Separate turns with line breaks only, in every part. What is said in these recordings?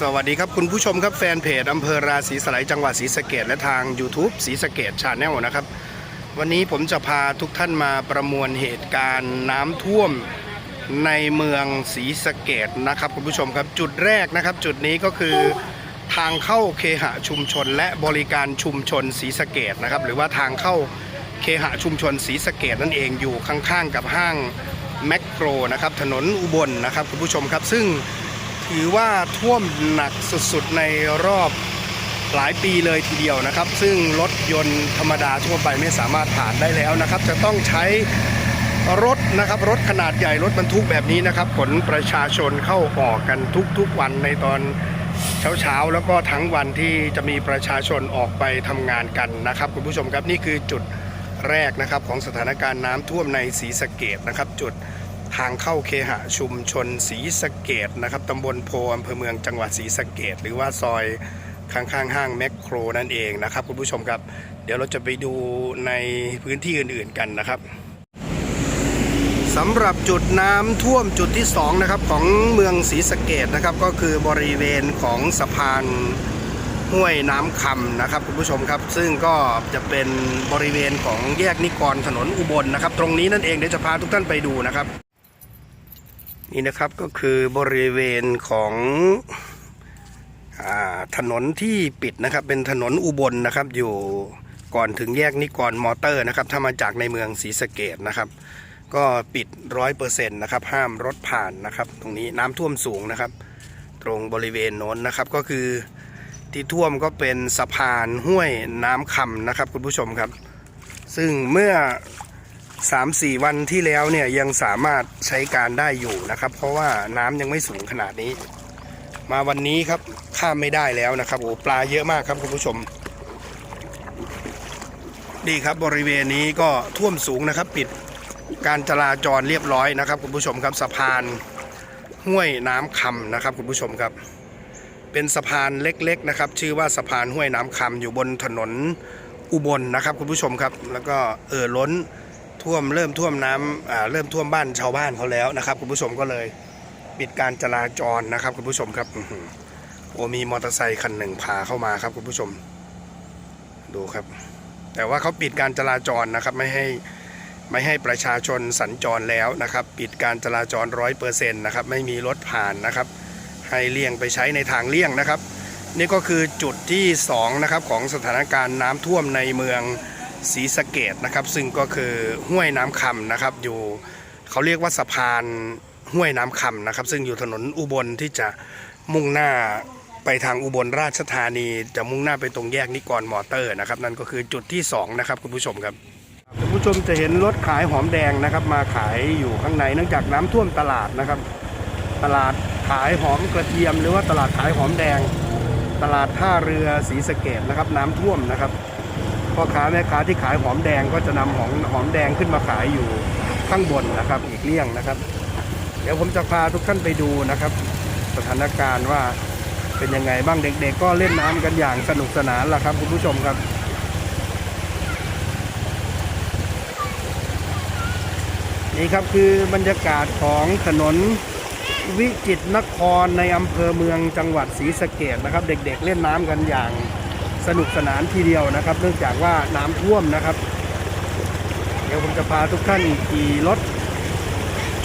สวัสดีครับคุณผู้ชมครับแฟนเพจอำเภอราศีสไลจังหวัดศรีสะเกดและทาง YouTube ศรีสะเกดชาแนลนะครับ วันนี้ผมจะพาทุกท่านมาประมวลเหตุการณ์น้ำท่วมในเมืองศรีสะเกดนะครับคุณผู้ชมครับจุดแรกนะครับ จุดนี้ก็คือทางเข้าเคหะชุมชน และบริการชุมชนศรีสะเกดนะครับหรือว่าทางเข้าเคหะชุมชนศรีสะเกดนั่นเองอยู่ข้างๆ กับห้างแมคโครนะครับถนนอุบลนะครับคุณผู้ชมครับซึ่ง ถือว่าท่วมหนักสุดๆในรอบหลายปีเลยทีเดียวนะครับ ซึ่งรถยนต์ธรรมดาทั่วไปไม่สามารถผ่านได้แล้วนะครับ จะต้องใช้รถนะครับรถขนาดใหญ่รถบรรทุกแบบนี้นะครับขนประชาชนเข้าออกกันทุกๆวันในตอนเช้าๆแล้วก็ทั้งวันที่จะมีประชาชนออกไปทำงานกันนะครับ คุณผู้ชมครับนี่คือจุดแรกนะครับของสถานการณ์น้ำท่วมในศรีสะเกดนะครับจุด ทางเข้าเคหะชุมชนศรีสะเกดนะครับตำบลโพอำเภอเมืองจังหวัดศรีสะเกดหรือว่าซอยข้างๆห้างแมคโครนั่นเองนะครับคุณผู้ชมครับ เดี๋ยวเราจะไปดูในพื้นที่อื่นๆกันนะครับสำหรับจุดน้ำท่วมจุดที่สองนะครับของเมืองศรีสะเกดนะครับก็คือบริเวณของสะพานห้วยน้ำคำนะครับคุณผู้ชมครับ ซึ่งก็จะเป็นบริเวณของแยกนิกรถนนอุบลนะครับ ตรงนี้นั่นเองเดี๋ยวจะพาทุกท่านไปดูนะครับ นี่นะครับก็คือบริเวณของอถนนที่ปิดนะครับ เป็นถนนอุบลนะครับ อยู่ก่อนถึงแยกนิกรมอเตอร์นะครับ ถ้ามาจากในเมืองศรีสะเกดนะครับ ก็ปิดร้อยเปอร์เซ็นต์นะครับ ห้ามรถผ่านนะครับ ตรงนี้น้ำท่วมสูงนะครับ ตรงบริเวณโน้นนะครับก็คือที่ท่วมก็เป็นสะพานห้วยน้ำคำนะครับ คุณผู้ชมครับ ซึ่งเมื่อ 3-4วันที่แล้วเนี่ยยังสามารถใช้การได้อยู่นะครับ เพราะว่าน้ำยังไม่สูงขนาดนี้ มาวันนี้ครับข้ามไม่ได้แล้วนะครับโอ้ปลาเยอะมากครับคุณผู้ชมดีครับบริเวณนี้ก็ท่วมสูงนะครับ ปิดการจราจรเรียบร้อยนะครับ คุณผู้ชมครับสะพานห้วยน้ำคำนะครับ คุณผู้ชมครับ เป็นสะพานเล็กๆนะครับ ชื่อว่าสะพานห้วยน้ำคำอยู่บนถนนอุบลนะครับ คุณผู้ชมครับ แล้วก็เอ่อล้น ท่วมเริ่มท่วมน้ำเริ่มท่วมบ้านชาวบ้านเขาแล้วนะครับ คุณผู้ชมก็เลยปิดการจราจรนะครับคุณผู้ชมครับโอ้มีมอเตอร์ไซคันหนึ่งพาเข้ามาครับคุณผู้ชม ดูครับ แต่ว่าเขาปิดการจราจรนะครับไม่ให้ไม่ให้ประชาชนสัญจรแล้วนะครับ ปิดการจราจรร้อยเปอร์เซ็นต์นะครับไม่มีรถผ่านนะครับ ให้เลี่ยงไปใช้ในทางเลี่ยงนะครับ นี่ก็คือจุดที่สองนะครับของสถานการณ์น้ำท่วมในเมือง ศรีสะเกดนะครับ ซึ่งก็คือห้วยน้ำคำนะครับ อยู่เขาเรียกว่าสะพานห้วยน้ำคำนะครับ ซึ่งอยู่ถนนอุบลที่จะมุ่งหน้าไปทางอุบลราชธานี จะมุ่งหน้าไปตรงแยกนิกรมอเตอร์นะครับ นั่นก็คือจุดที่สองนะครับคุณผู้ชมครับคุณผู้ชมจะเห็นรถขายหอมแดงนะครับ มาขายอยู่ข้างในเนื่องจากน้ำท่วมตลาดนะครับ ตลาดขายหอมกระเทียม หรือว่าตลาดขายหอมแดง ตลาดท่าเรือศรีสะเกดนะครับ น้ำท่วมนะครับ พ่อค้าแม่ค้าที่ขายหอมแดงก็จะนำหอมหอมแดงขึ้นมาขายอยู่ข้างบนนะครับอีกเลี่ยงนะครับ เดี๋ยวผมจะพาทุกท่านไปดูนะครับ สถานการณ์ว่าเป็นยังไงบ้างเด็ก ๆ ก็เล่นน้ำกันอย่างสนุกสนานล่ะครับคุณผู้ชมครับนี่ครับคือบรรยากาศของถนนวิจิตรนครในอำเภอเมืองจังหวัดศรีสะเกดนะครับ เด็ก ๆ เล่นน้ำกันอย่าง สนุกสนานทีเดียวนะครับ เนื่องจากว่าน้ำท่วมนะครับ เดี๋ยวผมจะพาทุกท่านขี่รถ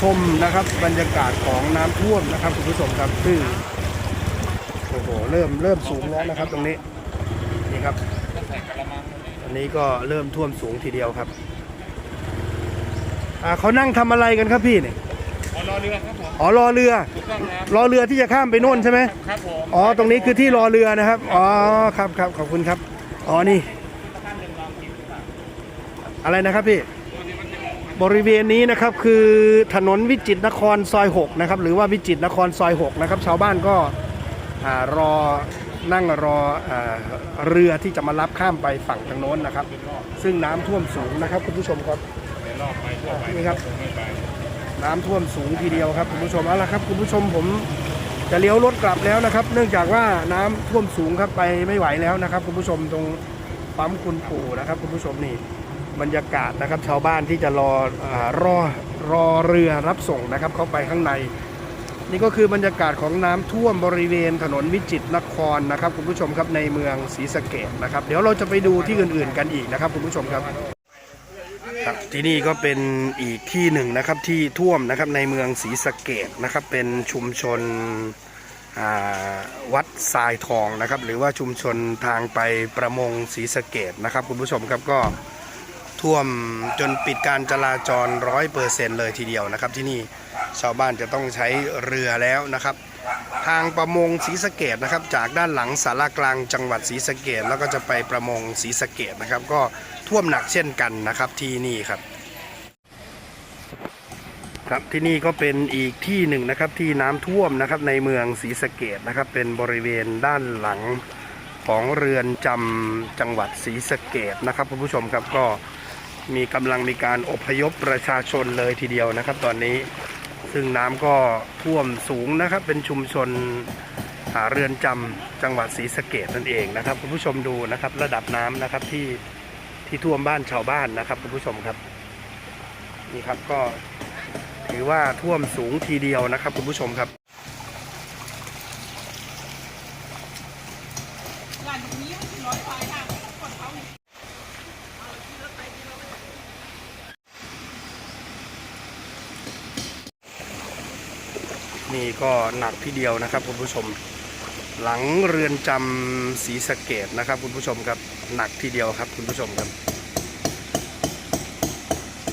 ชมนะครับ บรรยากาศของน้ำท่วมนะครับคุณผู้ชมครับซึ่งโอ้โหเริ่มเริ่มสูงแล้วนะครับ ตรงนี้นี่ครับอันนี้ก็เริ่มท่วมสูงทีเดียวครับอ่าเขานั่งทำอะไรกันครับพี่เนี่ย
อ๋อรอเรือครับผม
อ๋อรอเรือ
ถูกต้องครับ
รอเรือที่จะข้ามไปโน่นใช่ไหม
ครับผม
อ๋อ ตรงนี้คือที่รอเรือนะครับ อ๋อ ครับครับขอบคุณครับ อ๋อ นี่ อะไรนะครับพี่ บริเวณนี้นะครับคือถนนวิจิตรนครซอย6นะครับ หรือว่าวิจิตรนครซอย6นะครับ ชาวบ้านก็อ่ารอ นั่งรออ่าเรือที่จะมารับข้ามไปฝั่งทางโน้นนะครับ ซึ่งน้ำท่วมสูงนะครับคุณผู้ชมครับ
เดี๋ยวรอบไปทั่วไป
นี่ครับ
ผมไม่ไป
น้ำท่วมสูงทีเดียวครับคุณผู้ชมเอาละครับคุณผู้ชมผมจะเลี้ยวรถกลับแล้วนะครับ เนื่องจากว่าน้ำท่วมสูงครับไปไม่ไหวแล้วนะครับ คุณผู้ชมตรงปั๊มคุณปู่นะครับ คุณผู้ชมนี่บรรยากาศนะครับ ชาวบ้านที่จะรออรอรอเรือรับส่งนะครับ เข้าไปข้างใน นี่ก็คือบรรยากาศของน้ำท่วมบริเวณถนนวิจิตรนครนะครับ คุณผู้ชมครับในเมืองศรีสะเกดนะครับ เดี๋ยวเราจะไปดูที่อื่น ๆ กันอีกนะครับ คุณผู้ชมครับ ครับที่นี่ก็เป็นอีกที่หนึ่งนะครับที่ท่วมนะครับในเมืองศรีสะเกดนะครับเป็นชุมชนวัดทรายทองนะครับ หรือว่าชุมชนทางไปประมงศรีสะเกดนะครับ คุณผู้ชมครับก็ท่วมจนปิดการจราจรร้อยเปอร์เซ็นเลยทีเดียวนะครับ ที่นี่ชาวบ้านจะต้องใช้เรือแล้วนะครับ ทางประมงศรีสะเกดนะครับ จากด้านหลังสารากลางจังหวัดศรีสะเกดแล้วก็จะไปประมงศรีสะเกดนะครับ ก็ ท่วมหนักเช่นกันนะครับที่นี่ครับ ครับที่นี่ก็เป็นอีกที่หนึ่งนะครับที่น้ำท่วมนะครับในเมืองศรีสะเกดนะครับ เป็นบริเวณด้านหลังของเรือนจำจังหวัดศรีสะเกดนะครับคุณผู้ชมครับก็มีกำลังมีการอพยพประชาชนเลยทีเดียวนะครับ ตอนนี้ซึ่งน้ำก็ท่วมสูงนะครับ เป็นชุมชนอ่าเรือนจำจังหวัดศรีสะเกดนั่นเองนะครับคุณผู้ชมดูนะครับระดับน้ำนะครับที่ ที่ท่วมบ้านชาวบ้านนะครับคุณผู้ชมครับนี่ครับก็ถือว่าท่วมสูงทีเดียวนะครับคุณผู้ชมครับ
นี่
ก็หนักทีเดียวนะครับคุณผู้ชม หลังเรือนจำศรีสะเกดนะครับ คุณผู้ชมครับหนักทีเดียวครับ คุณผู้ชมครับ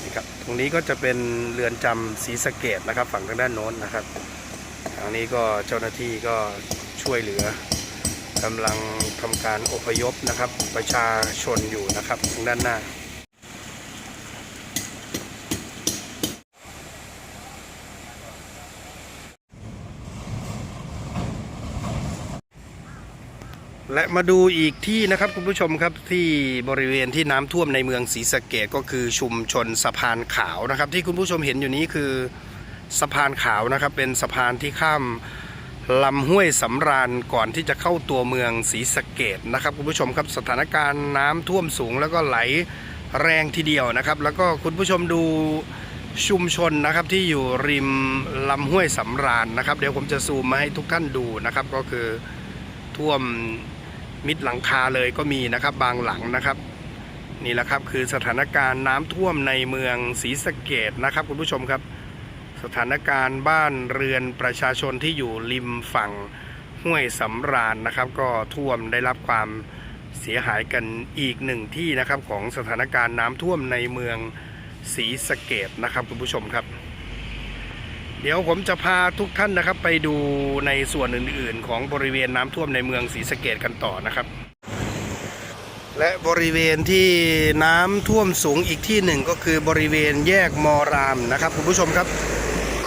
นี่ครับตรงนี้ก็จะเป็นเรือนจำศรีสะเกดนะครับ ฝั่งทางด้านโน้นนะครับทางนี้ก็เจ้าหน้าที่ก็ช่วยเหลือกำลังทำการอพยพนะครับ ประชาชนอยู่นะครับทางด้านหน้า และมาดูอีกที่นะครับคุณผู้ชมครับที่บริเวณที่น้ำท่วมในเมืองศรีสะเกดก็คือชุมชนสะพานขาวนะครับ ที่คุณผู้ชมเห็นอยู่นี้คือสะพานขาวนะครับ เป็นสะพานที่ข้ามลำห้วยสำราญก่อนที่จะเข้าตัวเมืองศรีสะเกดนะครับคุณผู้ชมครับสถานการณ์น้ำท่วมสูงแล้วก็ไหลแรงทีเดียวนะครับ แล้วก็คุณผู้ชมดูชุมชนนะครับที่อยู่ริมลำห้วยสำราญนะครับ เดี๋ยวผมจะซูมมาให้ทุกท่านดูนะครับ ก็คือท่วม มิดหลังคาเลยก็มีนะครับบางหลังนะครับ นี่แหละครับคือสถานการณ์น้ำท่วมในเมืองศรีสะเกดนะครับคุณผู้ชมครับ สถานการณ์บ้านเรือนประชาชนที่อยู่ริมฝั่งห้วยสำราญนะครับ ก็ท่วมได้รับความเสียหายกันอีกหนึ่งที่นะครับของสถานการณ์น้ำท่วมในเมืองศรีสะเกดนะครับคุณผู้ชมครับ เดี๋ยวผมจะพาทุกท่านนะครับ ไปดูในส่วนอื่นๆ ของบริเวณน้ำท่วมในเมืองศรีสะเกดกันต่อนะครับ และบริเวณที่น้ำท่วมสูงอีกที่หนึ่งก็คือบริเวณแยกมอรามนะครับคุณผู้ชมครับ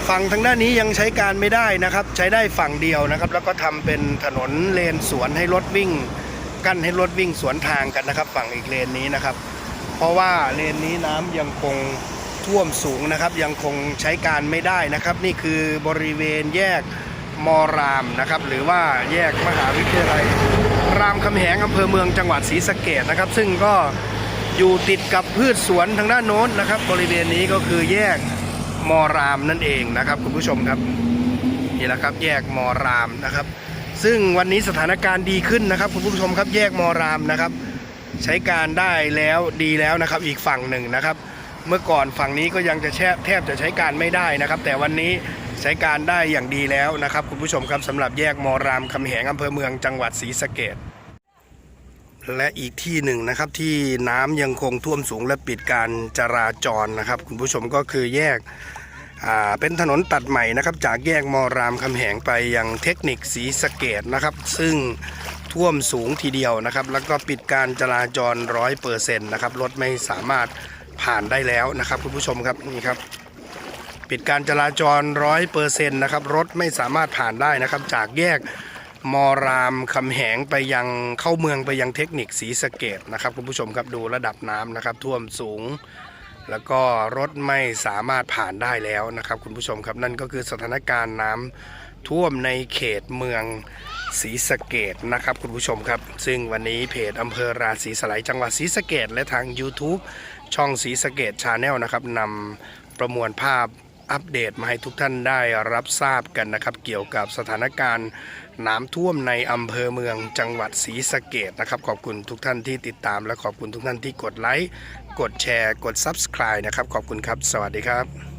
ฝั่งทางด้านนี้ยังใช้การไม่ได้นะครับ ใช้ได้ฝั่งเดียวนะครับ แล้วก็ทำเป็นถนนเลนสวนให้รถวิ่ง กั้นให้รถวิ่งสวนทางกันนะครับ ฝั่งอีกเลนนี้นะครับ เพราะว่าเลนนี้น้ำยังคง ท่วมสูงนะครับ ยังคงใช้การไม่ได้นะครับ นี่คือบริเวณแยกมอรามนะครับ หรือว่าแยกมหาวิทยาลัย รามคำแหงอำเภอเมืองจังหวัดศรีสะเกดนะครับ ซึ่งก็อยู่ติดกับพืชสวนทางด้านโน้นนะครับ บริเวณนี้ก็คือแยกมอรามนั่นเองนะครับ คุณผู้ชมครับนี่แหละครับ แยกมอรามนะครับ ซึ่งวันนี้สถานการณ์ดีขึ้นนะครับ คุณผู้ชมครับแยกมอรามนะครับ ใช้การได้แล้วดีแล้วนะครับ อีกฝั่งหนึ่งนะครับ เมื่อก่อนฝั่งนี้ก็ยังจะแทบจะใช้การไม่ได้นะครับ แต่วันนี้ใช้การได้อย่างดีแล้วนะครับ คุณผู้ชมครับสำหรับแยกมอรามคำแหงอำเภอเมืองจังหวัดศรีสะเกดและอีกที่หนึ่งนะครับที่น้ำยังคงท่วมสูงและปิดการจราจรนะครับ คุณผู้ชมก็คือแยกเป็นถนนตัดใหม่นะครับจากแยกมอรามคำแหงไปยังเทคนิคศรีสะเกดนะครับ ซึ่งท่วมสูงทีเดียวนะครับ แล้วก็ปิดการจราจรร้อยเปอร์เซ็นต์นะครับรถไม่สามารถ ผ่านได้แล้วนะครับคุณผู้ชมครับนี่ครับ ปิดการจราจรร้อยเปอร์เซ็นต์นะครับรถไม่สามารถผ่านได้นะครับ จากแยกมอรามคำแหงไปยังเข้าเมืองไปยังเทคนิคศรีสะเกดนะครับคุณผู้ชมครับดูระดับน้ำนะครับท่วมสูง แล้วก็รถไม่สามารถผ่านได้แล้วนะครับ คุณผู้ชมครับนั่นก็คือสถานการณ์น้ำท่วมในเขตเมือง ศรีสะเกดนะครับคุณผู้ชมครับ ซึ่งวันนี้เพจอำเภอราศีสไลยจังหวัดศรีสะเกดและทาง YouTube ช่องศรีสะเกดชาแนลนะครับนำประมวลภาพอัปเดตมาให้ทุกท่านได้รับทราบกันนะครับ เกี่ยวกับสถานการณ์น้ำท่วมในอำเภอเมืองจังหวัดศรีสะเกดนะครับ ขอบคุณทุกท่านที่ติดตาม และขอบคุณทุกท่านที่กดไลค์กดแชร์ กด Subscribe นะครับ ขอบคุณครับ สวัสดีครับ